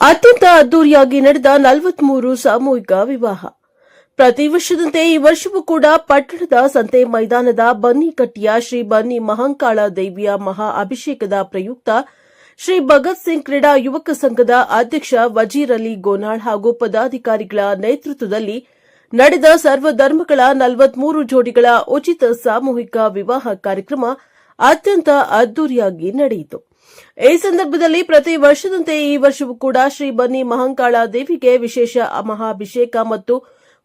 ಅತ್ಯಂತ ಅದ್ದೂರಿಯಾಗಿ ನಡೆದ ನಲವತ್ಮೂರು ಸಾಮೂಹಿಕ ವಿವಾಹ. ಪ್ರತಿ ವರ್ಷದಂತೆ ಈ ವರ್ಷವೂ ಕೂಡ ಪಟ್ಟಣದ ಸಂತೆ ಮೈದಾನದ ಬನ್ನಿಕಟ್ಟಿಯ ಶ್ರೀ ಬನ್ನಿ ಮಹಾಂಕಾಳ ದೇವಿಯ ಮಹಾ ಅಭಿಷೇಕದ ಪ್ರಯುಕ್ತ ಶ್ರೀ ಭಗತ್ ಸಿಂಗ್ ಕ್ರೀಡಾ ಯುವಕ ಸಂಘದ ಅಧ್ಯಕ್ಷ ವಜೀರ್ ಅಲಿ ಗೋನಾಳ್ ಹಾಗೂ ಪದಾಧಿಕಾರಿಗಳ ನೇತೃತ್ವದಲ್ಲಿ ನಡೆದ ಸರ್ವಧರ್ಮಗಳ ನಲವತ್ಮೂರು ಜೋಡಿಗಳ ಉಚಿತ ಸಾಮೂಹಿಕ ವಿವಾಹ ಕಾರ್ಯಕ್ರಮ ಅತ್ಯಂತ ಅದ್ದೂರಿಯಾಗಿ ನಡೆಯಿತು. ಈ ಸಂದರ್ಭದಲ್ಲಿ ಪ್ರತಿ ವರ್ಷದಂತೆ ಈ ವರ್ಷವೂ ಕೂಡ ಶ್ರೀ ಬನ್ನಿ ಮಹಂಕಾಳ ದೇವಿಗೆ ವಿಶೇಷ ಮಹಾಭಿಷೇಕ ಮತ್ತು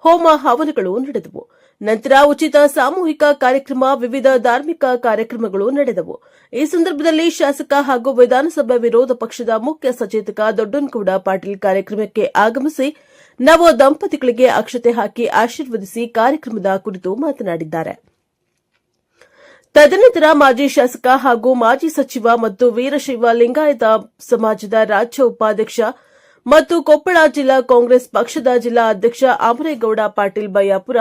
ಹೋಮ ಹವನಗಳು ನಡೆದವು. ನಂತರ ಉಚಿತ ಸಾಮೂಹಿಕ ಕಾರ್ಯಕ್ರಮ, ವಿವಿಧ ಧಾರ್ಮಿಕ ಕಾರ್ಯಕ್ರಮಗಳು ನಡೆದವು. ಈ ಸಂದರ್ಭದಲ್ಲಿ ಶಾಸಕ ಹಾಗೂ ವಿಧಾನಸಭಾ ವಿರೋಧ ಪಕ್ಷದ ಮುಖ್ಯ ಸಚೇತಕ ದೊಡ್ಡನಗೌಡ ಪಾಟೀಲ್ ಕಾರ್ಯಕ್ರಮಕ್ಕೆ ಆಗಮಿಸಿ ನವ ದಂಪತಿಗಳಿಗೆ ಅಕ್ಷತೆ ಹಾಕಿ ಆಶೀರ್ವದಿಸಿ ಕಾರ್ಯಕ್ರಮದ ಕುರಿತು ಮಾತನಾಡಿದ್ದಾರೆ. ತದನಂತರ ಮಾಜಿ ಶಾಸಕ ಹಾಗೂ ಮಾಜಿ ಸಚಿವ ಮತ್ತು ವೀರಶೈವ ಲಿಂಗಾಯತ ಸಮಾಜದ ರಾಜ್ಯ ಉಪಾಧ್ಯಕ್ಷ ಮತ್ತು ಕೊಪ್ಪಳ ಜಿಲ್ಲಾ ಕಾಂಗ್ರೆಸ್ ಪಕ್ಷದ ಜಿಲ್ಲಾ ಅಧ್ಯಕ್ಷ ಅಮರೇಗೌಡ ಪಾಟೀಲ್ ಬಯ್ಯಾಪುರ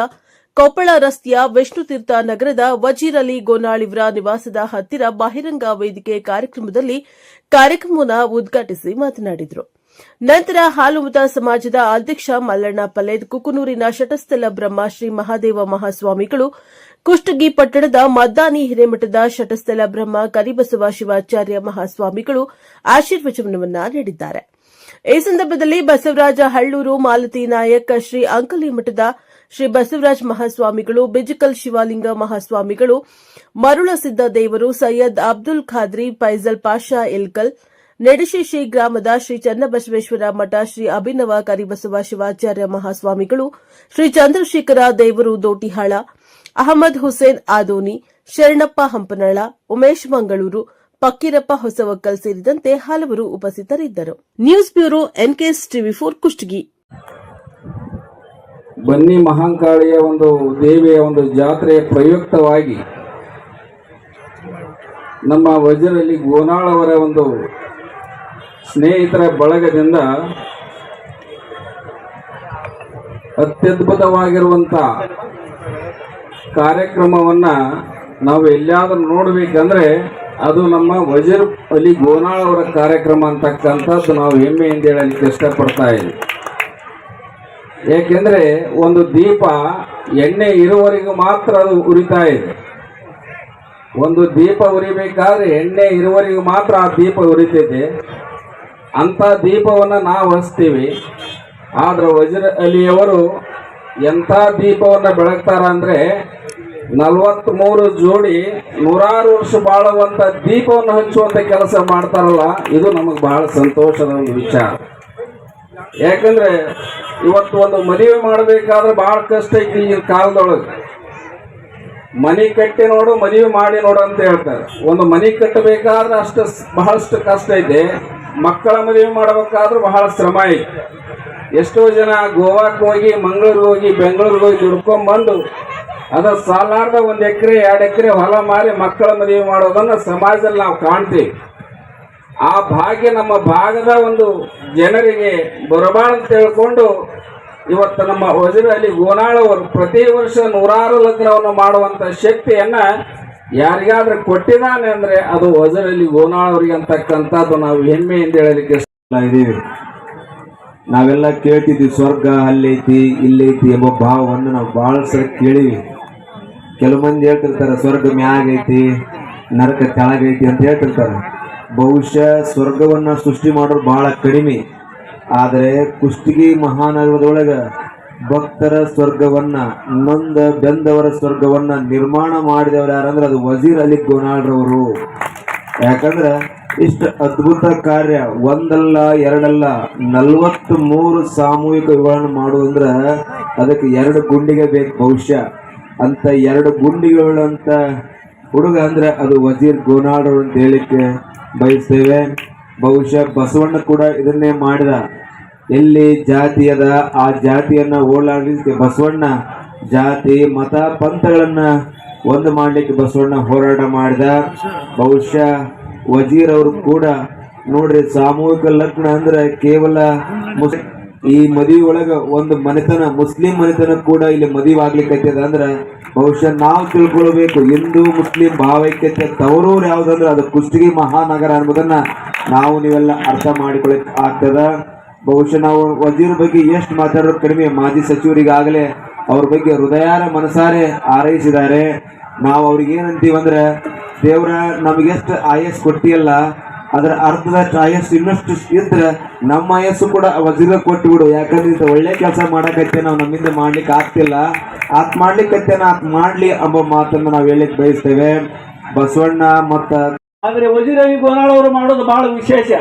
ಕೊಪ್ಪಳ ರಸ್ತೆಯ ವಿಷ್ಣುತೀರ್ಥ ನಗರದ ವಜೀರ್ ಅಲಿ ಗೋನಾಳಿವರ ನಿವಾಸದ ಹತ್ತಿರ ಬಹಿರಂಗ ವೇದಿಕೆ ಕಾರ್ಯಕ್ರಮದಲ್ಲಿ ಕಾರ್ಯಕ್ರಮವನ್ನು ಉದ್ಘಾಟಿಸಿ ಮಾತನಾಡಿದರು. ನಂತರ ಹಾಲುಮತ ಸಮಾಜದ ಅಧ್ಯಕ್ಷ ಮಲ್ಲಣ್ಣ ಪಲೇದ್ ಕುಕನೂರಿನ ಶಟಸ್ಥಲ ಬ್ರಹ್ಮ ಶ್ರೀ ಮಹಾದೇವ ಮಹಾಸ್ವಾಮಿಗಳು ಕುಷ್ಟಗಿ ಪಟ್ಟಣದ ಮದ್ದಾನಿ ಹಿರೇಮಠದ ಶಟಸ್ಥಲ ಬ್ರಹ್ಮ ಕರಿಬಸವ ಶಿವಾಚಾರ್ಯ ಮಹಾಸ್ವಾಮಿಗಳು ಆಶೀರ್ವಚನವನ್ನ ನೀಡಿದ್ದಾರೆ. ಈ ಸಂದರ್ಭದಲ್ಲಿ ಬಸವರಾಜ ಹಳ್ಳೂರು ಮಾಲತಿ ನಾಯಕ ಶ್ರೀ ಅಂಕಲಿ ಮಠದ ಶ್ರೀ ಬಸವರಾಜ ಮಹಾಸ್ವಾಮಿಗಳು, ಬಿಜಿಕಲ್ ಶಿವಲಿಂಗ ಮಹಾಸ್ವಾಮಿಗಳು, ಮರುಳಸಿದ್ದ ದೇವರು ಸೈಯದ್ ಅಬ್ದುಲ್ ಖಾದ್ರಿ ಫೈಜಲ್ ಪಾಷಾ ಇಲ್ಕಲ್ ನೆಡಶೇಷಿ ಗ್ರಾಮದ ಶ್ರೀ ಚನ್ನಬಸವೇಶ್ವರ ಮಠ ಶ್ರೀ ಅಭಿನವ ಕರಿಬಸವ ಶಿವಾಚಾರ್ಯ ಮಹಾಸ್ವಾಮಿಗಳು, ಶ್ರೀ ಚಂದ್ರಶೇಖರ ದೇವರು ದೋಟಿಹಾಳ, ಅಹಮದ್ ಹುಸೇನ್ ಆದೋನಿ, ಶರಣಪ್ಪ ಹಂಪನಳ ಉಮೇಶ್ ಮಂಗಳೂರು, ಪಕ್ಕೀರಪ್ಪ ಹೊಸವಕ್ಕಲ್ ಸೇರಿದಂತೆ ಹಲವರು ಉಪಸ್ಥಿತರಿದ್ದರು. News bureau NKS TV four Kushtagi. ಬನ್ನಿ ಮಹಾಂಕಾಳಿಯ ಒಂದು ದೇವಿಯ ಒಂದು ಜಾತ್ರೆಯ ಪ್ರಯುಕ್ತವಾಗಿ ನಮ್ಮ ವಜ್ರಲ್ಲಿ ಗೋನಾಳವರ ಒಂದು ಸ್ನೇಹಿತರ, ಬಳಗದಿಂದ ಅತ್ಯದ್ಭುತವಾಗಿರುವಂಥ ಕಾರ್ಯಕ್ರಮವನ್ನು ನಾವು ಎಲ್ಲಿಯಾದರೂ ನೋಡಬೇಕಂದ್ರೆ ಅದು ನಮ್ಮ ವಜೀರ್ ಅಲಿ ಗೋನಾಳ್ ಅವರ ಕಾರ್ಯಕ್ರಮ ಅಂತಕ್ಕಂಥದ್ದು ನಾವು ಹೆಮ್ಮೆಯಿಂದ ಹೇಳಲಿಕ್ಕೆ ಇಷ್ಟಪಡ್ತಾ ಇದ್ದೀವಿ ಏಕೆಂದರೆ ಒಂದು ದೀಪ ಎಣ್ಣೆ ಇರುವವರೆಗೂ ಮಾತ್ರ ಅದು ಉರಿತಾ ಇದೆ. ಒಂದು ದೀಪ ಉರಿಬೇಕಾದ್ರೆ ಎಣ್ಣೆ ಇರುವವರೆಗೂ ಮಾತ್ರ ಆ ದೀಪ ಉರಿತೈತೆ ಅಂಥ ದೀಪವನ್ನು ನಾವು ಹಚ್ತೀವಿ. ಆದರೆ ವಜ್ರ ಅಲಿಯವರು ಎಂಥ ದೀಪವನ್ನು ಬೆಳಗ್ತಾರ ಅಂದ್ರೆ ನಲವತ್ತ್ಮೂರು ಜೋಡಿ ನೂರಾರು ವರ್ಷ ಬಾಳುವಂಥ ದೀಪವನ್ನು ಹಂಚುವಂಥ ಕೆಲಸ ಮಾಡ್ತಾರಲ್ಲ, ಇದು ನಮಗೆ ಬಹಳ ಸಂತೋಷದ ಒಂದು ವಿಚಾರ. ಯಾಕಂದರೆ ಇವತ್ತು ಒಂದು ಮದುವೆ ಮಾಡಬೇಕಾದ್ರೆ ಭಾಳ ಕಷ್ಟ ಐತಿ ಈಗಿನ ಕಾಲದೊಳಗೆ. ಮನೆ ಕಟ್ಟಿ ನೋಡು, ಮದುವೆ ಮಾಡಿ ನೋಡು ಅಂತ ಹೇಳ್ತಾರೆ. ಒಂದು ಮನೆ ಕಟ್ಟಬೇಕಾದ್ರೆ ಅಷ್ಟು ಬಹಳಷ್ಟು ಕಷ್ಟ ಐತೆ. ಮಕ್ಕಳ ಮದುವೆ ಮಾಡಬೇಕಾದ್ರೂ ಬಹಳ ಶ್ರಮ ಐತಿ. ಎಷ್ಟೋ ಜನ ಗೋವಾಕ್ಕೆ ಹೋಗಿ, ಮಂಗಳೂರಿಗೆ ಹೋಗಿ, ಬೆಂಗಳೂರಿಗೆ ಹೋಗಿ ದುಡ್ಕೊಂಡ್ಬಂದು ಅದ ಸಾಲಾರ್ದ ಒಂದು ಎಕರೆ, ಎರಡು ಎಕರೆ ಹೊಲ ಮಾರಿ ಮಕ್ಕಳ ಮದುವೆ ಮಾಡೋದನ್ನ ಸಮಾಜದಲ್ಲಿ ನಾವು ಕಾಣ್ತೀವಿ. ಆ ಭಾಗ್ಯ ನಮ್ಮ ಭಾಗದ ಒಂದು ಜನರಿಗೆ ಬರಬಾರ್ದು ತಿಳ್ಕೊಂಡು ಇವತ್ತು ನಮ್ಮ ವಜ್ರಲ್ಲಿ ಗೋನಾಳವರು ಪ್ರತಿ ವರ್ಷ ನೂರಾರು ಲಗ್ನವನ್ನು ಮಾಡುವಂತ ಶಕ್ತಿಯನ್ನ ಯಾರಿಗಾದ್ರೂ ಕೊಟ್ಟಿದ್ದಾನೆ ಅಂದ್ರೆ ಅದು ವಜ್ರಲ್ಲಿ ಗೋನಾಳವರಿಗೆ ಅಂತಕ್ಕಂಥದ್ದು ನಾವು ಹೆಮ್ಮೆಯಿಂದ ಹೇಳಲಿಕ್ಕೆ ಇದ್ದೀವಿ. ನಾವೆಲ್ಲ ಕೇಳ್ತಿದ್ವಿ, ಸ್ವರ್ಗ ಅಲ್ಲೈತಿ, ಇಲ್ಲೈತಿ ಎಂಬ ಭಾವವನ್ನು ನಾವು ಭಾಳ ಸರಿ ಕೇಳಿವಿ ಕೆಲವು ಮಂದಿ ಹೇಳ್ತಿರ್ತಾರೆ, ಸ್ವರ್ಗ ಮ್ಯಾಗೈತಿ, ನರಕ ಕೆಳಗೈತಿ ಅಂತ ಹೇಳ್ತಿರ್ತಾರೆ. ಬಹುಶಃ ಸ್ವರ್ಗವನ್ನ ಸೃಷ್ಟಿ ಮಾಡೋರು ಬಹಳ ಕಡಿಮೆ. ಆದರೆ ಕುಸ್ತಿಗಿ ಮಹಾನಗರದೊಳಗ ಭಕ್ತರ ಸ್ವರ್ಗವನ್ನ ನೊಂದ ಬೆಂದವರ ಸ್ವರ್ಗವನ್ನ ನಿರ್ಮಾಣ ಮಾಡಿದವರು ಯಾರಂದ್ರೆ ಅದು ವಜೀರ್ ಅಲಿ ಗೋನಾಳ್ರವರು. ಯಾಕಂದ್ರೆ ಇಷ್ಟು ಅದ್ಭುತ ಕಾರ್ಯ, ಒಂದಲ್ಲ, ಎರಡಲ್ಲ ನಲ್ವತ್ತ್ ಮೂರು ಸಾಮೂಹಿಕ ವಿವರಣೆ ಮಾಡುವಂದ್ರ ಅದಕ್ಕೆ ಎರಡು ಗುಂಡಿಗೆ ಬೇಕು ಬಹುಶಃ. ಅಂತ ಎರಡು ಗುಂಡಿಗಳಂತ ಹುಡುಗ ಅಂದ್ರೆ ಅದು ವಜೀರ್ ಗೋನಾಳರು ಅಂತ ಹೇಳಿಕ್ಕೆ ಬಯಸ್ತೇವೆ. ಬಹುಶಃ ಬಸವಣ್ಣ ಕೂಡ ಇದನ್ನೇ ಮಾಡಿದ. ಎಲ್ಲಿ ಜಾತಿಯದ, ಆ ಜಾತಿಯನ್ನ ಓಡಾಡಲಿಕ್ಕೆ ಬಸವಣ್ಣ ಜಾತಿ, ಮತ, ಪಂಥಗಳನ್ನ ಒಂದು ಮಾಡಲಿಕ್ಕೆ ಬಸವಣ್ಣ ಹೋರಾಟ ಮಾಡಿದ. ಬಹುಶಃ ವಜೀರ್ ಅವರು ಕೂಡ ನೋಡ್ರಿ, ಸಾಮೂಹಿಕ ಲಗ್ನ ಅಂದ್ರೆ ಕೇವಲ ಈ ಮದುವೆ ಒಳಗ ಒಂದು ಮನೆತನ, ಮುಸ್ಲಿಂ ಮನೆತನ ಕೂಡ ಇಲ್ಲಿ ಮದುವೆ ಆಗ್ಲಿಕ್ಕೈತದ ಅಂದ್ರೆ ಬಹುಶಃ ನಾವು ತಿಳ್ಕೊಳ್ಬೇಕು. ಹಿಂದೂ, ಮುಸ್ಲಿಂ ಭಾವೈಕ್ಯತೆ ತವರೂರು ಯಾವುದಂದ್ರೆ ಅದು ಕುಷ್ಟಗಿ ಮಹಾನಗರ ಅನ್ನೋದನ್ನ ನಾವು ನೀವೆಲ್ಲ ಅರ್ಥ ಮಾಡಿಕೊಳ್ಳಕ್ ಆಗ್ತದ. ಬಹುಶಃ ನಾವು ವಜೀರ್ ಬಗ್ಗೆ ಎಷ್ಟು ಮಾತಾಡೋದು ಕಡಿಮೆ ಮಾಜಿ ಸಚಿವರಿಗಾಗಲೇ ಅವ್ರ ಬಗ್ಗೆ ಹೃದಯಾರ ಮನಸಾರೆ ಹಾರೈಸಿದ್ದಾರೆ. ನಾವು ಅವ್ರಿಗೆ ಏನಂತೀವಿ ಅಂದ್ರೆ, ದೇವ್ರ ನಮಗೆಷ್ಟು ಆಯಸ್ ಕೊಟ್ಟಿಯಲ್ಲ, ಅದರ ಅರ್ಧದಷ್ಟು ಆಯಸ್ಸು ಇನ್ನಷ್ಟು ಇದ್ರೆ ನಮ್ಮ ಆಯಸ್ಸು ಕೂಡ ವಜೀರ ಕೊಟ್ಟು ಬಿಡು. ಯಾಕಂದ್ರೆ ಇಂಥ ಒಳ್ಳೆ ಕೆಲಸ ಮಾಡಕತ್ತೆ ನಾವು ನಮ್ಮಿಂದ ಮಾಡ್ಲಿಕ್ಕೆ ಆಗ್ತಿಲ್ಲ. ಆತ್ ಮಾಡ್ಲಿಕ್ಕತ್ತೆ ಆತ್ ಮಾಡ್ಲಿ ಎಂಬ ಮಾತನ್ನು ನಾವು ಹೇಳಿಕ್ ಬಯಸ್ತೇವೆ. ಬಸವಣ್ಣ ಮತ್ತ ಆದರೆ ವಜೀರವಿ ಗೋನಾಳ್ ಅವರು ಮಾಡೋದು ಬಹಳ ವಿಶೇಷ.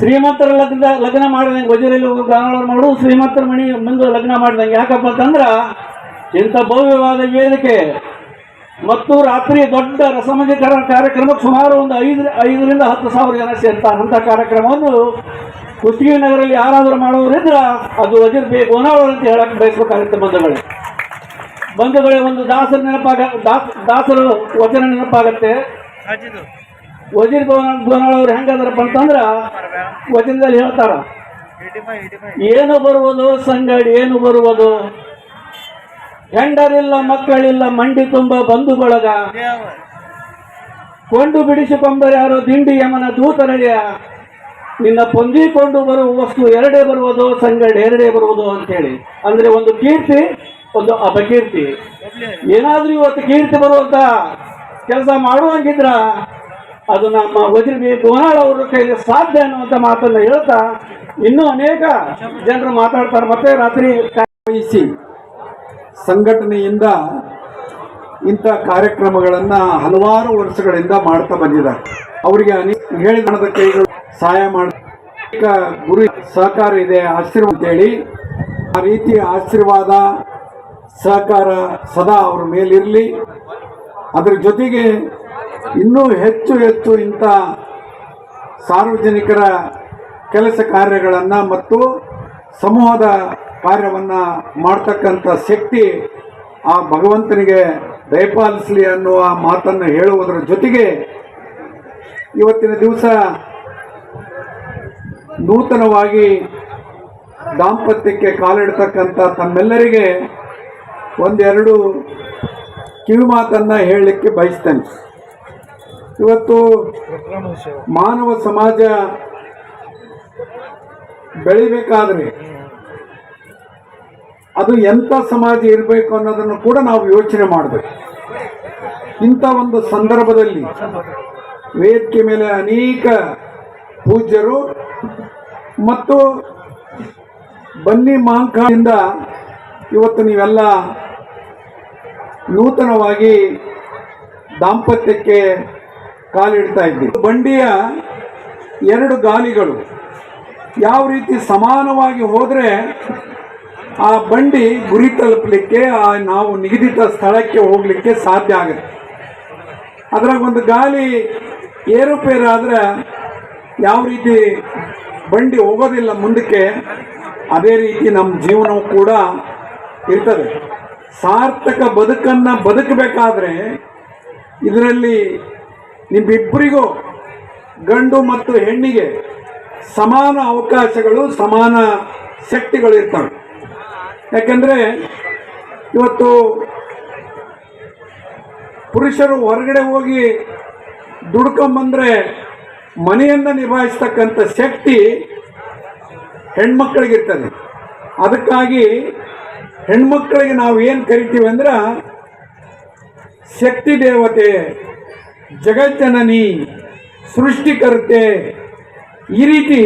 ಶ್ರೀಮಂತರ ಲಗ್ನ ಲಗ್ನ ಮಾಡಿದಂಗೆ ವಜರಲ್ಲಿ ಬ್ರಾಹ್ಮಣರು ಮಾಡು ಶ್ರೀಮಂತರ ಮಣಿ ಮುಂದೆ ಲಗ್ನ ಮಾಡಿದಂಗೆ. ಯಾಕಪ್ಪ ಅಂತಂದ್ರೆ ಇಂಥ ಭವ್ಯವಾದ ವೇದಿಕೆ ಮತ್ತು ರಾತ್ರಿ ದೊಡ್ಡ ರಸಮಂಜೀಕರಣ ಕಾರ್ಯಕ್ರಮಕ್ಕೆ ಸುಮಾರು ಒಂದು ಐದು, ಐದರಿಂದ ಹತ್ತು ಸಾವಿರ ಜನ ಸೇರ್ತಾರೆ. ಅಂಥ ಕಾರ್ಯಕ್ರಮವನ್ನು ಕುಷ್ಟಗಿ ನಗರಲ್ಲಿ ಯಾರಾದರೂ ಮಾಡೋರಿದ್ರೆ ಅದು ವಜೀರ್ ಬಿ ಗೋನಾಳ್ ಅಂತ ಹೇಳಕ್ಕೆ ಬಯಸಬೇಕಾಗುತ್ತೆ ಬಂಧುಗಳೇ. ಬಂಧುಗಳೇ, ಒಂದು ದಾಸರ ನೆನಪಾಗ ದಾಸರ ವಚನ ನೆನಪಾಗತ್ತೆ. ವಜೀರ್ ಗೋನಾಳ್ ಅವ್ರು ಹೆಂಗದಾರಪ್ಪ ಅಂತಂದ್ರ ವಜೀರದಲ್ಲಿ ಹೇಳ್ತಾರ, ಏನು ಬರುವುದು ಸಂಗಡಿ, ಏನು ಬರುವುದು? ಹೆಂಡರಿಲ್ಲ, ಮಕ್ಕಳಿಲ್ಲ, ಮಂಡಿ ತುಂಬ ಬಂಧು ಬಳಗ ಕೊಂಡು ಬಿಡಿಸಿಕೊಂಬರ್ಯಾರು ದಿಂಡಿ ಯಮನ ದೂತರಯ್ಯ ನಿನ್ನ ಪೊಂದಿಕೊಂಡು ಬರುವ ವಸ್ತು ಎರಡೇ ಬರುವುದು ಸಂಗಡಿ, ಎರಡೇ ಬರುವುದು ಅಂತೇಳಿ. ಅಂದ್ರೆ ಒಂದು ಕೀರ್ತಿ, ಒಂದು ಅಪಕೀರ್ತಿ. ಏನಾದ್ರೂ ಇವತ್ತು ಕೀರ್ತಿ ಬರುವಂತ ಕೆಲಸ ಮಾಡುವಂಗಿದ್ರ ಅದು ನಮ್ಮ ವಜ್ರ ಬಿ ಅವರ ಕೈಗೆ ಸಾಧ್ಯ ಅನ್ನುವಂಥ ಮಾತನ್ನ ಹೇಳ್ತಾ ಇನ್ನೂ ಅನೇಕ ಜನರು ಮಾತಾಡ್ತಾರೆ. ಮತ್ತೆ ರಾತ್ರಿ ವಹಿಸಿ ಸಂಘಟನೆಯಿಂದ ಇಂಥ ಕಾರ್ಯಕ್ರಮಗಳನ್ನು ಹಲವಾರು ವರ್ಷಗಳಿಂದ ಮಾಡ್ತಾ ಬಂದಿದ್ದಾರೆ. ಅವರಿಗೆ ಅನೇಕ ಹೇಳಿದ ಕೈಗಳು ಸಹಾಯ ಮಾಡ ಗುರು ಸಹಕಾರ ಇದೆ, ಆಶೀರ್ವಾದ ಅಂತೇಳಿ ಆ ರೀತಿ ಆಶೀರ್ವಾದ, ಸಹಕಾರ ಸದಾ ಅವ್ರ ಮೇಲಿರಲಿ. ಅದರ ಜೊತೆಗೆ ಇನ್ನೂ ಹೆಚ್ಚು ಹೆಚ್ಚು ಇಂಥ ಸಾರ್ವಜನಿಕರ ಕೆಲಸ ಕಾರ್ಯಗಳನ್ನು ಮತ್ತು ಸಮೂಹದ ಕಾರ್ಯವನ್ನು ಮಾಡ್ತಕ್ಕಂಥ ಶಕ್ತಿ ಆ ಭಗವಂತನಿಗೆ ದಯಪಾಲಿಸಲಿ ಅನ್ನುವ ಮಾತನ್ನು ಹೇಳುವುದರ ಜೊತೆಗೆ ಇವತ್ತಿನ ದಿವಸ ನೂತನವಾಗಿ ದಾಂಪತ್ಯಕ್ಕೆ ಕಾಲಿಡ್ತಕ್ಕಂಥ ತಮ್ಮೆಲ್ಲರಿಗೆ ಒಂದೆರಡು ಕಿವಿ ಮಾತನ್ನು ಹೇಳಲಿಕ್ಕೆ ಬಯಸ್ತೇನೆ. ಇವತ್ತು ಮಾನವ ಸಮಾಜ ಬೆಳಿಬೇಕಾದ್ರೆ ಅದು ಎಂಥ ಸಮಾಜ ಇರಬೇಕು ಅನ್ನೋದನ್ನು ಕೂಡ ನಾವು ಯೋಚನೆ ಮಾಡಬೇಕು. ಇಂಥ ಒಂದು ಸಂದರ್ಭದಲ್ಲಿ ವೇದಿಕೆ ಮೇಲೆ ಅನೇಕ ಪೂಜ್ಯರು ಮತ್ತು ಬನ್ನಿ ಮಾಂಕಿಂದ ಇವತ್ತು ನೀವೆಲ್ಲ ನೂತನವಾಗಿ ದಾಂಪತ್ಯಕ್ಕೆ ಕಾಲಿಡ್ತಾ ಇದ್ದೀವಿ ಬಂಡಿಯ ಎರಡು ಗಾಲಿಗಳು ಯಾವ ರೀತಿ ಸಮಾನವಾಗಿ ಹೋದರೆ ಆ ಬಂಡಿ ಗುರಿ ತಲುಪಲಿಕ್ಕೆ, ಆ ನಾವು ನಿಗದಿತ ಸ್ಥಳಕ್ಕೆ ಹೋಗಲಿಕ್ಕೆ ಸಾಧ್ಯ ಆಗುತ್ತೆ. ಅದ್ರಾಗ ಒಂದು ಗಾಲಿ ಏರುಪೇರಾದರೆ ಯಾವ ರೀತಿ ಬಂಡಿ ಹೋಗೋದಿಲ್ಲ ಮುಂದಕ್ಕೆ, ಅದೇ ರೀತಿ ನಮ್ಮ ಜೀವನವು ಕೂಡ ಇರ್ತದೆ. ಸಾರ್ಥಕ ಬದುಕನ್ನು ಬದುಕಬೇಕಾದ್ರೆ ಇದರಲ್ಲಿ ನಿಮ್ಮಿಬ್ಬರಿಗೂ ಗಂಡು ಮತ್ತು ಹೆಣ್ಣಿಗೆ ಸಮಾನ ಅವಕಾಶಗಳು, ಸಮಾನ ಶಕ್ತಿಗಳು ಇರ್ತವೆ ಯಾಕೆಂದರೆ ಇವತ್ತು ಪುರುಷರು ಹೊರಗಡೆ ಹೋಗಿ ದುಡ್ಕೊಂಬಂದರೆ ಮನೆಯನ್ನು ನಿಭಾಯಿಸ್ತಕ್ಕಂಥ ಶಕ್ತಿ ಹೆಣ್ಮಕ್ಳಿಗಿರ್ತದೆ. ಅದಕ್ಕಾಗಿ ಹೆಣ್ಮಕ್ಳಿಗೆ ನಾವು ಏನು ಕರಿತೀವಿ ಅಂದ್ರೆ ಶಕ್ತಿ ದೇವತೆ ಜಗಜ್ಜನನಿ, ಸೃಷ್ಟಿಕರ್ತೆ ಈ ರೀತಿ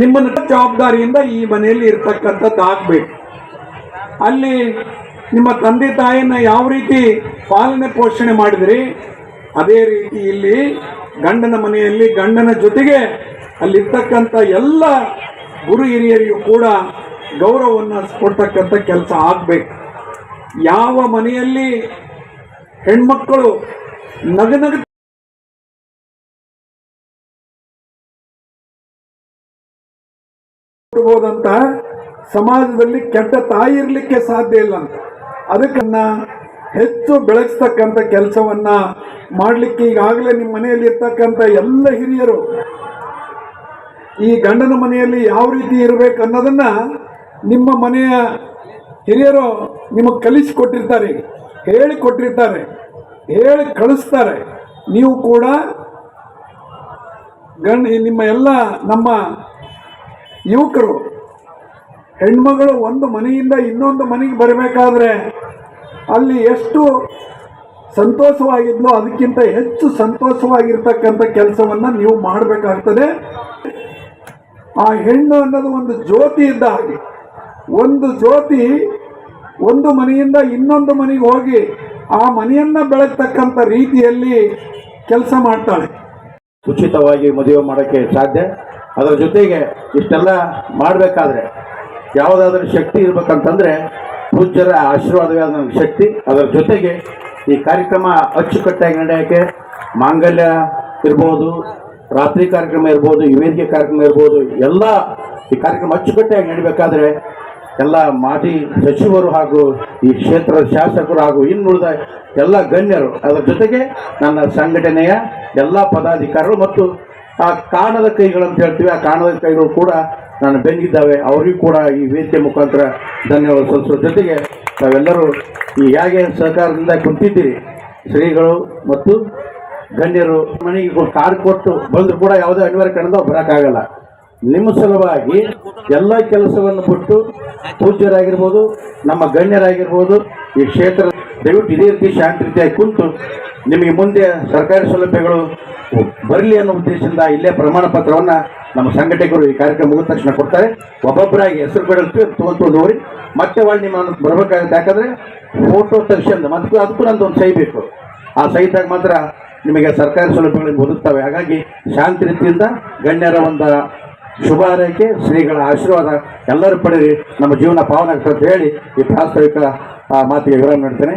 ನಿಮ್ಮನ್ನು ಜವಾಬ್ದಾರಿಯಿಂದ ಈ ಮನೆಯಲ್ಲಿ ಇರ್ತಕ್ಕಂಥದ್ದು ಆಗಬೇಕು. ಅಲ್ಲಿ ನಿಮ್ಮ ತಂದೆ ತಾಯಿನ ಯಾವ ರೀತಿ ಪಾಲನೆ ಪೋಷಣೆ ಮಾಡಿದ್ರಿ, ಅದೇ ರೀತಿ ಇಲ್ಲಿ ಗಂಡನ ಮನೆಯಲ್ಲಿ ಗಂಡನ ಜೊತೆಗೆ ಅಲ್ಲಿರ್ತಕ್ಕಂಥ ಎಲ್ಲ ಗುರು ಹಿರಿಯರಿಗೂ ಕೂಡ ಗೌರವವನ್ನು ಕೊಡ್ತಕ್ಕಂಥ ಕೆಲಸ ಆಗಬೇಕು. ಯಾವ ಮನೆಯಲ್ಲಿ ಹೆಣ್ಮಕ್ಕಳು ನಗನಗ ಕೊಡ್ಬೋದಂತ ಸಮಾಜದಲ್ಲಿ ಕೆಟ್ಟ ತಾಯಿ ಇರಲಿಕ್ಕೆ ಸಾಧ್ಯ ಇಲ್ಲ ಅಂತ. ಅದಕ್ಕನ್ನ ಹೆಚ್ಚು ಬೆಳೆಸ್ತಕ್ಕಂಥ ಕೆಲಸವನ್ನ ಮಾಡಲಿಕ್ಕೆ ಈಗಾಗಲೇ ನಿಮ್ಮ ಮನೆಯಲ್ಲಿ ಇರ್ತಕ್ಕಂಥ ಎಲ್ಲ ಹಿರಿಯರು ಈ ಗಂಡನ ಮನೆಯಲ್ಲಿ ಯಾವ ರೀತಿ ಇರಬೇಕು ಅನ್ನೋದನ್ನ ನಿಮ್ಮ ಮನೆಯ ಹಿರಿಯರು ನಿಮಗೆ ಕಲಿಸಿಕೊಟ್ಟಿರ್ತಾರೆ ಹೇಳಿ ಕೊಟ್ಟಿರ್ತಾರೆ ಹೇಳಿ ಕಳಿಸ್ತಾರೆ. ನೀವು ಕೂಡ ಗಂಡ ನಿಮ್ಮ ಎಲ್ಲ ನಮ್ಮ ಯುವಕರು, ಹೆಣ್ಮಗಳು ಒಂದು ಮನೆಯಿಂದ ಇನ್ನೊಂದು ಮನೆಗೆ ಬರಬೇಕಾದ್ರೆ ಅಲ್ಲಿ ಎಷ್ಟು ಸಂತೋಷವಾಗಿದ್ಲೋ ಅದಕ್ಕಿಂತ ಹೆಚ್ಚು ಸಂತೋಷವಾಗಿರ್ತಕ್ಕಂಥ ಕೆಲಸವನ್ನು ನೀವು ಮಾಡಬೇಕಾಗ್ತದೆ. ಆ ಹೆಣ್ಣು ಅನ್ನೋದು ಒಂದು ಜ್ಯೋತಿ ಇದ್ದ ಹಾಗೆ. ಒಂದು ಜ್ಯೋತಿ ಒಂದು ಮನೆಯಿಂದ ಇನ್ನೊಂದು ಮನೆಗೆ ಹೋಗಿ ಆ ಮನೆಯನ್ನ ಬೆಳಗ್ತಕ್ಕಂಥ ರೀತಿಯಲ್ಲಿ ಕೆಲಸ ಮಾಡ್ತಾಳೆ. ಉಚಿತವಾಗಿ ಮದುವೆ ಮಾಡೋಕ್ಕೆ ಸಾಧ್ಯ? ಅದರ ಜೊತೆಗೆ ಇಷ್ಟೆಲ್ಲ ಮಾಡಬೇಕಾದ್ರೆ ಯಾವುದಾದ್ರೂ ಶಕ್ತಿ ಇರಬೇಕಂತಂದರೆ ಪೂಜ್ಯರ ಆಶೀರ್ವಾದವೇ ನನಗೆ ಶಕ್ತಿ. ಅದರ ಜೊತೆಗೆ ಈ ಕಾರ್ಯಕ್ರಮ ಅಚ್ಚುಕಟ್ಟಾಗಿ ನಡೆಯೋಕ್ಕೆ ಮಾಂಗಲ್ಯ ಇರ್ಬೋದು, ರಾತ್ರಿ ಕಾರ್ಯಕ್ರಮ ಇರ್ಬೋದು ವೇದಿಕೆ ಕಾರ್ಯಕ್ರಮ ಇರ್ಬೋದು, ಎಲ್ಲ ಈ ಕಾರ್ಯಕ್ರಮ ಅಚ್ಚುಕಟ್ಟಾಗಿ ನಡಿಬೇಕಾದ್ರೆ ಎಲ್ಲ ಮಾಜಿ ಸಚಿವರು ಹಾಗೂ ಈ ಕ್ಷೇತ್ರದ ಶಾಸಕರು ಹಾಗೂ ಇನ್ನುಳಿದ ಎಲ್ಲ ಗಣ್ಯರು, ಅದರ ಜೊತೆಗೆ ನನ್ನ ಸಂಘಟನೆಯ ಎಲ್ಲ ಪದಾಧಿಕಾರಿಗಳು ಮತ್ತು ಆ ಕಾಣದ ಕೈಗಳು ಅಂತ ಹೇಳ್ತೀವಿ, ಆ ಕಾಣದ ಕೈಗಳು ಕೂಡ ನಾನು ಬೆಂಗಿದ್ದಾವೆ ಅವರಿಗೂ ಕೂಡ ಈ ವೇದಿಕೆ ಮುಖಾಂತರ ಧನ್ಯವಾದ ಸಲ್ಲಿಸುವ ಜೊತೆಗೆ ತಾವೆಲ್ಲರೂ ಈ ಹೇಗೆ ಸಹಕಾರದಿಂದ ಕುಂತಿದ್ದೀರಿ, ಶ್ರೀಗಳು ಮತ್ತು ಗಣ್ಯರು ಮನೆಗೆ ಕಾರ್ ಕೊಟ್ಟು ಬಂದರೂ ಕೂಡ ಯಾವುದೇ ಅನಿವಾರ್ಯ ಕಾರಣದಿಂದ ಬರೋಕ್ಕಾಗಲ್ಲ. ನಿಮ್ಮ ಸಲುವಾಗಿ ಎಲ್ಲ ಕೆಲಸವನ್ನು ಬಿಟ್ಟು ಪೂಜ್ಯರಾಗಿರ್ಬೋದು, ನಮ್ಮ ಗಣ್ಯರಾಗಿರ್ಬೋದು, ಈ ಕ್ಷೇತ್ರ ದಯವಿಟ್ಟು ಇದೇ ರೀತಿ ಶಾಂತಿ ರೀತಿಯಾಗಿ ಕುಂತು ನಿಮಗೆ ಮುಂದೆ ಸರ್ಕಾರಿ ಸೌಲಭ್ಯಗಳು ಬರಲಿ ಅನ್ನೋ ಉದ್ದೇಶದಿಂದ ಇಲ್ಲೇ ಪ್ರಮಾಣ ಪತ್ರವನ್ನು ನಮ್ಮ ಸಂಘಟಕರು ಈ ಕಾರ್ಯಕ್ರಮ ಮುಗಿದ ತಕ್ಷಣ ಕೊಡ್ತಾರೆ. ಒಬ್ಬೊಬ್ಬರಾಗಿ ಹೆಸರು ಕೊಡಲ್ತು ತೊಗೊಂಡು ಹೋಗಿ ಮತ್ತೆ ಒಳ್ಳೆ ನಿಮ್ಮ ಬರಬೇಕಾಗುತ್ತೆ. ಯಾಕಂದರೆ ಫೋಟೋ ತಕ್ಷಣ ಮತ್ತೆ ಅದಕ್ಕೂ ನಂದು ಒಂದು ಸಹಿ ಬೇಕು. ಆ ಸಹಿತಾಗ ಮಾತ್ರ ನಿಮಗೆ ಸರ್ಕಾರಿ ಸೌಲಭ್ಯಗಳು ಒದಗ್ತವೆ ಹಾಗಾಗಿ ಶಾಂತಿ ರೀತಿಯಿಂದ ಗಣ್ಯರ ಒಂದು ಶುಭ ಹಾರೈಕೆ ಶ್ರೀಗಳ ಆಶೀರ್ವಾದ ಎಲ್ಲರೂ ಪಡೆಯಿರಿ. ನಮ್ಮ ಜೀವನ ಪಾವನ ಆಗ್ತದೆ ಅಂತ ಹೇಳಿ ಈ ಪ್ರಾಸ್ತಾವಿಕ ಮಾತಿಗೆ ವಿರಾಮ ನೀಡ್ತೇನೆ.